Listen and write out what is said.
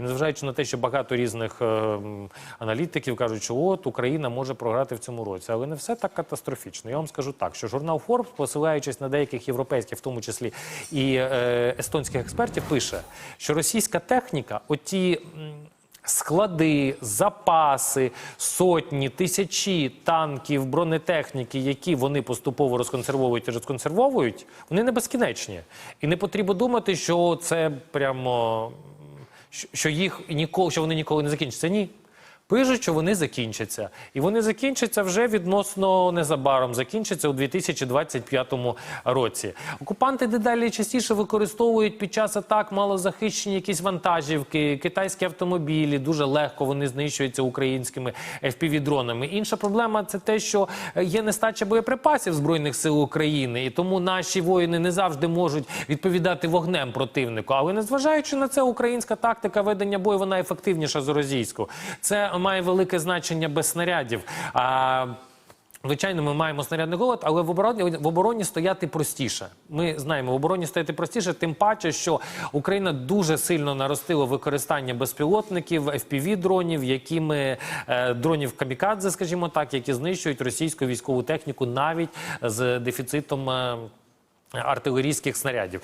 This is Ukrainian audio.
І незважаючи на те, що багато різних е, аналітиків кажуть, що от Україна може програти в цьому році, але не все так катастрофічно. Я вам скажу так, що журнал Forbes, посилаючись на деяких європейських, в тому числі і е, естонських експертів, пише, що російська техніка, оті. Склади, запаси, сотні, тисячі танків, бронетехніки, які вони поступово розконсервовують і розконсервовують, вони не безкінечні. І не потрібно думати, що це прямо що- їх ніколи, що вони ніколи не закінчаться. Ні. Пишуть, що вони закінчаться. І вони закінчаться вже відносно незабаром, закінчаться у 2025 році. Окупанти дедалі частіше використовують під час атак малозахищені якісь вантажівки, китайські автомобілі. Дуже легко вони знищуються українськими FPV-дронами. Інша проблема це те, що е, є нестача боєприпасів Збройних сил України, і тому наші воїни не завжди можуть відповідати вогнем противнику. Але незважаючи на це, українська тактика ведення бою вона ефективніша за російську. Це має велике значення без снарядів. А, Звичайно, ми маємо снарядний голод, але в обороні в обороні стояти простіше. Ми знаємо, в обороні стояти простіше, тим паче, що Україна дуже сильно наростила використання безпілотників, fpv дронів, якими е, дронів камікадзе, скажімо так, які знищують російську військову техніку навіть з дефіцитом. е, артилерійських снарядів.